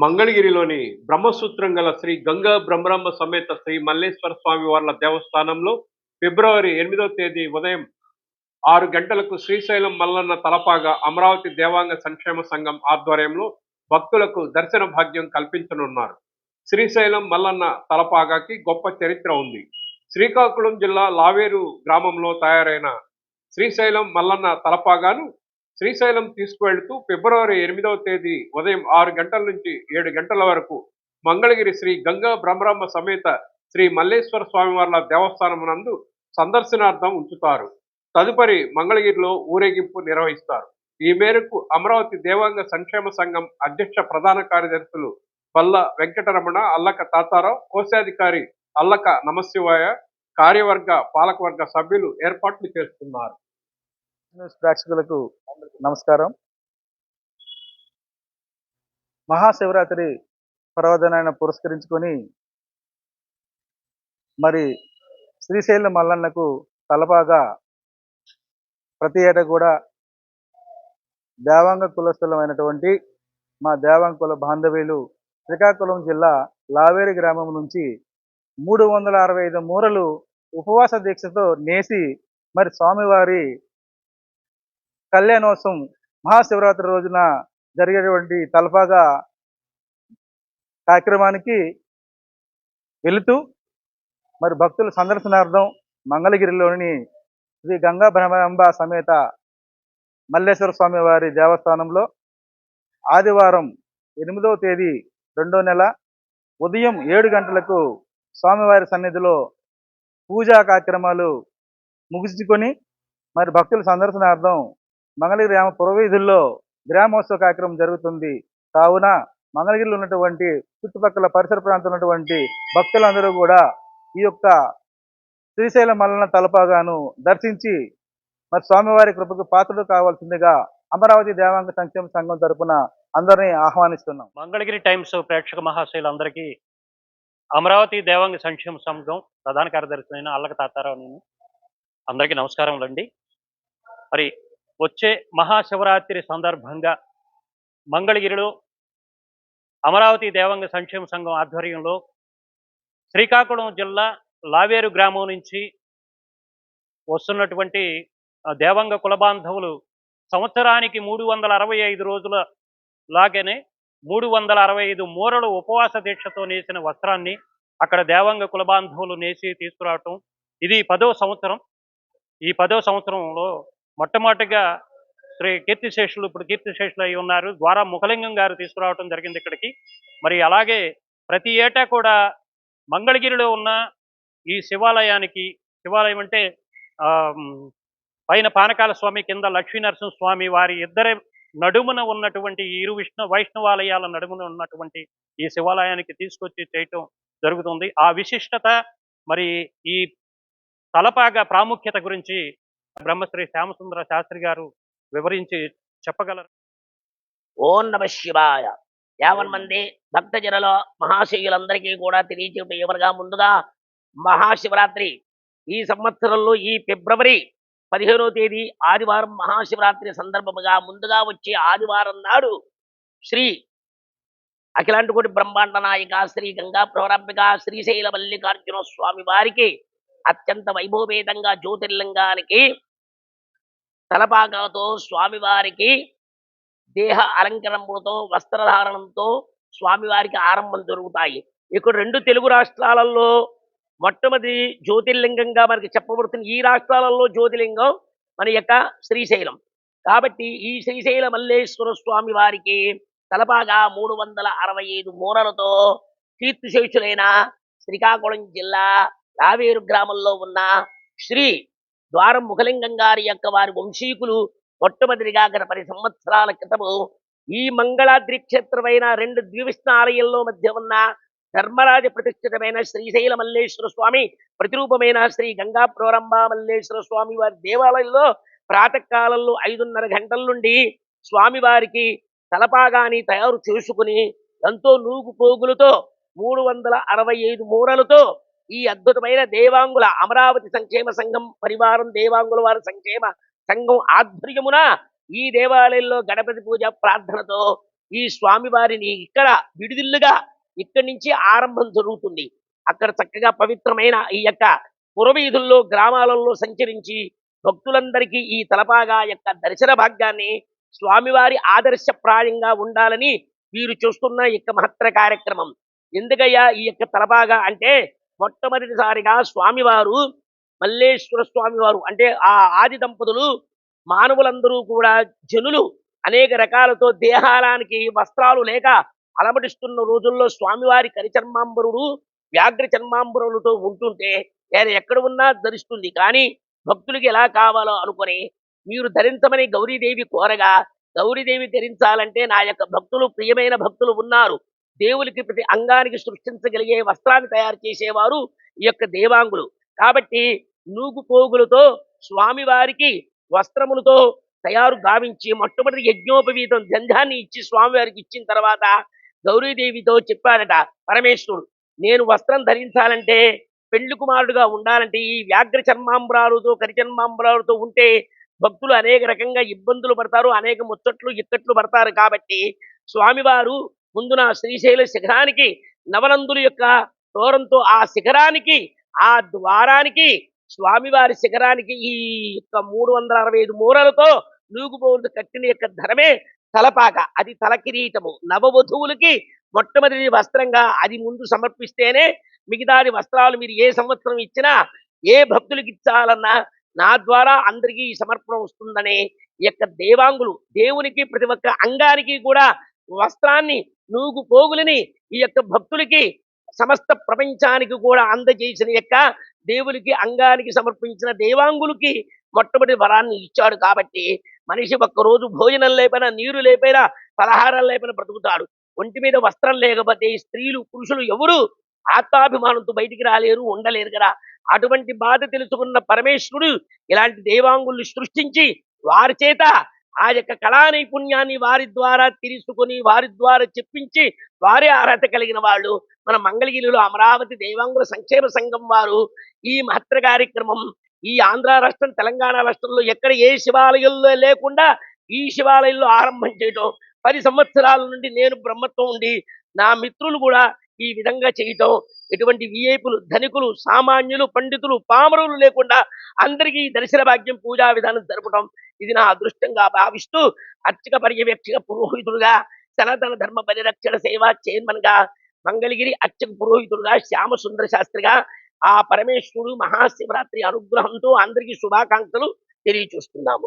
మంగళగిరిలోని బ్రహ్మసూత్రం గల శ్రీ గంగా బ్రహ్మరమ్మ సమేత శ్రీ మల్లేశ్వర స్వామి వార్ల దేవస్థానంలో ఫిబ్రవరి ఎనిమిదవ తేదీ ఉదయం ఆరు గంటలకు శ్రీశైలం మల్లన్న తలపాగా అమరావతి దేవాంగ సంక్షేమ సంఘం ఆధ్వర్యంలో భక్తులకు దర్శన భాగ్యం కల్పించనున్నారు. శ్రీశైలం మల్లన్న తలపాగాకి గొప్ప చరిత్ర ఉంది. శ్రీకాకుళం జిల్లా లావేరు గ్రామంలో తయారైన శ్రీశైలం మల్లన్న తలపాగాను శ్రీశైలం తీసుకువెళ్తూ ఫిబ్రవరి ఎనిమిదవ తేదీ ఉదయం ఆరు గంటల నుంచి ఏడు గంటల వరకు మంగళగిరి శ్రీ గంగా బ్రహ్మరమ్మ సమేత శ్రీ మల్లేశ్వర స్వామివార్ల దేవస్థానం నందు సందర్శనార్థం ఉంచుతారు. తదుపరి మంగళగిరిలో ఊరేగింపు నిర్వహిస్తారు. ఈ మేరకు అమరావతి దేవాంగ సంక్షేమ సంఘం అధ్యక్ష ప్రధాన కార్యదర్శులు బల్ల వెంకటరమణ అల్లక తాతారావు కోశాధికారి అల్లక నమశివాయ కార్యవర్గ పాలకవర్గ సభ్యులు ఏర్పాట్లు చేస్తున్నారు. న్యూస్ ప్రేక్షకులకు నమస్కారం. మహాశివరాత్రి పర్వదనాన్ని పురస్కరించుకొని మరి శ్రీశైలం మల్లన్నకు తలపాగా ప్రతి ఏటా కూడా దేవాంగ కులస్థలమైనటువంటి మా దేవాంగ కుల బాంధవ్యులు శ్రీకాకుళం జిల్లా లావేరి గ్రామం నుంచి మూడు వందల అరవై ఐదు మూరలు ఉపవాస దీక్షతో నేసి మరి స్వామివారి కళ్యాణోత్సవం మహాశివరాత్రి రోజున జరిగేటువంటి తలపాగా కార్యక్రమానికి వెళుతూ మరి భక్తుల సందర్శనార్థం మంగళగిరిలోని శ్రీ గంగా బ్రహ్మాంబ సమేత మల్లేశ్వర స్వామి వారి దేవస్థానంలో ఆదివారం ఎనిమిదవ తేదీ రెండో నెల ఉదయం ఏడు గంటలకు స్వామివారి సన్నిధిలో పూజా కార్యక్రమాలు ముగించుకొని మరి భక్తుల సందర్శనార్థం మంగళగిరి గ్రామ పురవీధుల్లో గ్రామోత్సవ కార్యక్రమం జరుగుతుంది. కావున మంగళగిరిలో ఉన్నటువంటి చుట్టుపక్కల పరిసర ప్రాంతంలో ఉన్నటువంటి భక్తులందరూ కూడా ఈ యొక్క శ్రీశైల మల్లన తలపాగాను దర్శించి మరి స్వామివారి కృపకు పాత్రలు కావాల్సిందిగా అమరావతి దేవాంగ సంక్షేమ సంఘం తరపున అందరినీ ఆహ్వానిస్తున్నాం. మంగళగిరి టైమ్స్ ప్రేక్షక మహాశైలందరికీ అమరావతి దేవాంగ సంక్షేమ సంఘం ప్రధాన కార్యదర్శి అయిన అల్లక తాతారావు నేను అందరికీ నమస్కారములండి. మరి వచ్చే మహాశివరాత్రి సందర్భంగా మంగళగిరిలో అమరావతి దేవాంగ సంక్షేమ సంఘం ఆధ్వర్యంలో శ్రీకాకుళం జిల్లా లావేరు గ్రామం నుంచి వస్తున్నటువంటి దేవాంగ కులబాంధవులు సంవత్సరానికి మూడు వందల అరవై ఐదు రోజుల లాగానే మూడు వందల అరవై ఐదు మూరలు ఉపవాస దీక్షతో నేసిన వస్త్రాన్ని అక్కడ దేవాంగ కులబాంధవులు నేసి తీసుకురావటం. ఇది పదో సంవత్సరం. ఈ పదో సంవత్సరంలో మొట్టమొదటిగా శ్రీ కీర్తిశేషులు ఇప్పుడు కీర్తిశేషులు అయి ఉన్నారు. ద్వారా ముఖలింగం గారు తీసుకురావటం జరిగింది ఇక్కడికి. మరి అలాగే ప్రతి ఏటా కూడా మంగళగిరిలో ఉన్న ఈ శివాలయానికి శివాలయం అంటే ఆ, పైన పానకాల స్వామి కింద లక్ష్మీనరసింహ స్వామి వారి ఇద్దరి నడుమున ఉన్నటువంటి ఇరు విష్ణు వైష్ణవాలయాల నడుమున ఉన్నటువంటి ఈ శివాలయానికి తీసుకొచ్చి చేయటం జరుగుతుంది. ఆ విశిష్టత మరి ఈ తలపాగా ప్రాముఖ్యత గురించి బ్రహ్మశ్రీ శ్యామసుందర శాస్త్రి గారు వివరించి చెప్పగలరు? ఓం నమ శివాయ. యావన్ మంది భక్తజనుల మహాశివులందరికీ కూడా తెలియచేయటం ఏమనగా ముందుగా మహాశివరాత్రి. ఈ సంవత్సరంలో ఈ ఫిబ్రవరి పదిహేనో తేదీ ఆదివారం మహాశివరాత్రి సందర్భముగా ముందుగా వచ్చే ఆదివారం నాడు శ్రీ అఖిలాంటి బ్రహ్మాండ నాయక శ్రీ గంగా ప్రవరాంబిక శ్రీశైల మల్లికార్జున స్వామి వారికి అత్యంత వైభవపేతంగా జ్యోతిర్లింగానికి తలపాకలతో స్వామివారికి దేహ అలంకరణతో వస్త్రధారణంతో స్వామివారికి ఆరంభం జరుగుతాయి. ఇక్కడ రెండు తెలుగు రాష్ట్రాలలో మొట్టమొదటి జ్యోతిర్లింగంగా మనకి చెప్పబడుతుంది ఈ రాష్ట్రాలలో జ్యోతిర్లింగం మన యొక్క శ్రీశైలం. కాబట్టి ఈ శ్రీశైల మల్లేశ్వర స్వామి వారికి తలపాగా మూడు వందల అరవై ఐదు మూరలతో కీర్తిశేషులైన శ్రీకాకుళం జిల్లా రావేరు గ్రామంలో ఉన్న శ్రీ ద్వారం ముఖలింగం గారి యొక్క వారి వంశీకులు మొట్టమొదటిగా గత పది సంవత్సరాల క్రితము ఈ మంగళాద్రి క్షేత్రమైన రెండు ద్వివిష్ణ ఆలయంలో మధ్య ఉన్న ధర్మరాజ ప్రతిష్ఠితమైన శ్రీశైల మల్లేశ్వర స్వామి ప్రతిరూపమైన శ్రీ గంగా ప్రోరంభ మల్లేశ్వర స్వామి వారి దేవాలయంలో ప్రాతకాలంలో ఐదున్నర గంటల నుండి స్వామివారికి తలపాగాని తయారు చేసుకుని ఎంతో నూగు పోగులతో మూడు వందల అరవై ఐదు మూరలతో ఈ అద్భుతమైన దేవాంగుల అమరావతి సంక్షేమ సంఘం పరివారం దేవాంగుల వారి సంక్షేమ సంఘం ఆధ్వర్యమున ఈ దేవాలయంలో గణపతి పూజ ప్రార్థనతో ఈ స్వామివారిని ఇక్కడ విడిదిల్లుగా ఇక్కడి నుంచి ఆరంభం జరుగుతుంది. అక్కడ చక్కగా పవిత్రమైన ఈ యొక్క పురవీధుల్లో గ్రామాలలో సంచరించి భక్తులందరికీ ఈ తలపాగా యొక్క దర్శన భాగ్యాన్ని స్వామివారి ఆదర్శప్రాయంగా ఉండాలని వీరు చూస్తున్న యొక్క మహత్తర కార్యక్రమం. ఎందుకయ్యా ఈ యొక్క తలపాగా అంటే మొట్టమొదటిసారిగా స్వామివారు మల్లేశ్వర స్వామివారు అంటే ఆ ఆది దంపతులు మానవులందరూ కూడా జనులు అనేక రకాలతో దేహాలానికి వస్త్రాలు లేక అలమటిస్తున్న రోజుల్లో స్వామివారి కరిచర్మాంబరుడు వ్యాఘ్ర చర్మాంబరులతో ఉంటుంటే ఆయన ఎక్కడ ఉన్నా ధరిస్తుంది. కానీ భక్తులకి ఎలా కావాలో అనుకొని మీరు ధరించమని గౌరీదేవి కోరగా గౌరీదేవి ధరించాలంటే నా యొక్క భక్తులు ప్రియమైన భక్తులు ఉన్నారు. దేవునికి ప్రతి అంగానికి సృష్టించగలిగే వస్త్రాన్ని తయారు చేసేవారు ఈ యొక్క దేవాంగులు. కాబట్టి నూగు పోగులతో స్వామివారికి వస్త్రములతో తయారు గావించి మొట్టమొదటి యజ్ఞోపవీతం గంధాన్ని ఇచ్చి స్వామివారికి ఇచ్చిన తర్వాత గౌరీదేవితో చెప్పాడట పరమేశ్వరుడు నేను వస్త్రం ధరించాలంటే పెళ్ళి కుమారుడుగా ఉండాలంటే ఈ వ్యాఘ్ర చర్మాంబరాలతో కరిచర్మాంబరాలతో ఉంటే భక్తులు అనేక రకంగా ఇబ్బందులు పడతారు అనేక ముచ్చట్లు ఇక్కట్లు పడతారు కాబట్టి స్వామివారు ముందు నా శ్రీశైల శిఖరానికి నవనందుల యొక్క తోరంతో ఆ శిఖరానికి ఆ ద్వారానికి స్వామివారి శిఖరానికి ఈ యొక్క మూడు వందల అరవై ఐదు మూరలతో నూగుబోలు కట్టిన యొక్క ధరమే తలపాక. అది తల కిరీటము. నవవధువులకి మొట్టమొదటి వస్త్రంగా అది ముందు సమర్పిస్తేనే మిగతాది వస్త్రాలు మీరు ఏ సంవత్సరం ఇచ్చినా ఏ భక్తులకి ఇచ్చాలన్నా నా ద్వారా అందరికీ ఈ సమర్పణ వస్తుందనే యొక్క దేవాంగులు. దేవునికి ప్రతి ఒక్క అంగానికి కూడా వస్త్రాన్ని నూగు పోగులని ఈ యొక్క భక్తులకి సమస్త ప్రపంచానికి కూడా అందజేసిన యొక్క దేవునికి అంగానికి సమర్పించిన దేవాంగులకి మొట్టమొదటి వరాన్ని ఇచ్చాడు కాబట్టి మనిషి ఒక్క రోజు భోజనం లేపైనా నీరు లేపైనా పలహారం లేపైనా బ్రతుకుతాడు. ఒంటి మీద వస్త్రం లేకపోతే స్త్రీలు పురుషులు ఎవరు ఆత్మాభిమానంతో బయటికి రాలేరు ఉండలేరు కదా. అటువంటి బాధ తెలుసుకున్న పరమేశ్వరుడు ఇలాంటి దేవాంగుల్ని సృష్టించి వారి చేత ఆ యొక్క కళా నైపుణ్యాన్ని వారి ద్వారా తీసుకుని వారి ద్వారా చెప్పించి వారే అర్హత కలిగిన వాళ్ళు. మన మంగళగిరిలో అమరావతి దేవాంగుల సంక్షేమ సంఘం వారు ఈ మహత్తర కార్యక్రమం ఈ ఆంధ్ర రాష్ట్రం తెలంగాణ రాష్ట్రంలో ఎక్కడ ఏ శివాలయంలో లేకుండా ఈ శివాలయంలో ఆరంభం చేయటం. పది సంవత్సరాల నుండి నేను బ్రహ్మత్వం ఉండి నా మిత్రులు కూడా ఈ విధంగా చేయటం. ఎటువంటి విఐపులు ధనికులు సామాన్యులు పండితులు పామరులు లేకుండా అందరికీ ఈ దర్శన భాగ్యం పూజా విధానం జరపడం ఇది నా అదృష్టంగా భావిస్తూ అర్చక పర్యవేక్షక పురోహితుడుగా సనాతన ధర్మ పరిరక్షణ సేవ చైర్మన్గా మంగళగిరి అర్చక పురోహితుడుగా శ్యామసుందర శాస్త్రిగా ఆ పరమేశ్వరుడు మహాశివరాత్రి అనుగ్రహంతో అందరికీ శుభాకాంక్షలు తెలియచూస్తున్నాము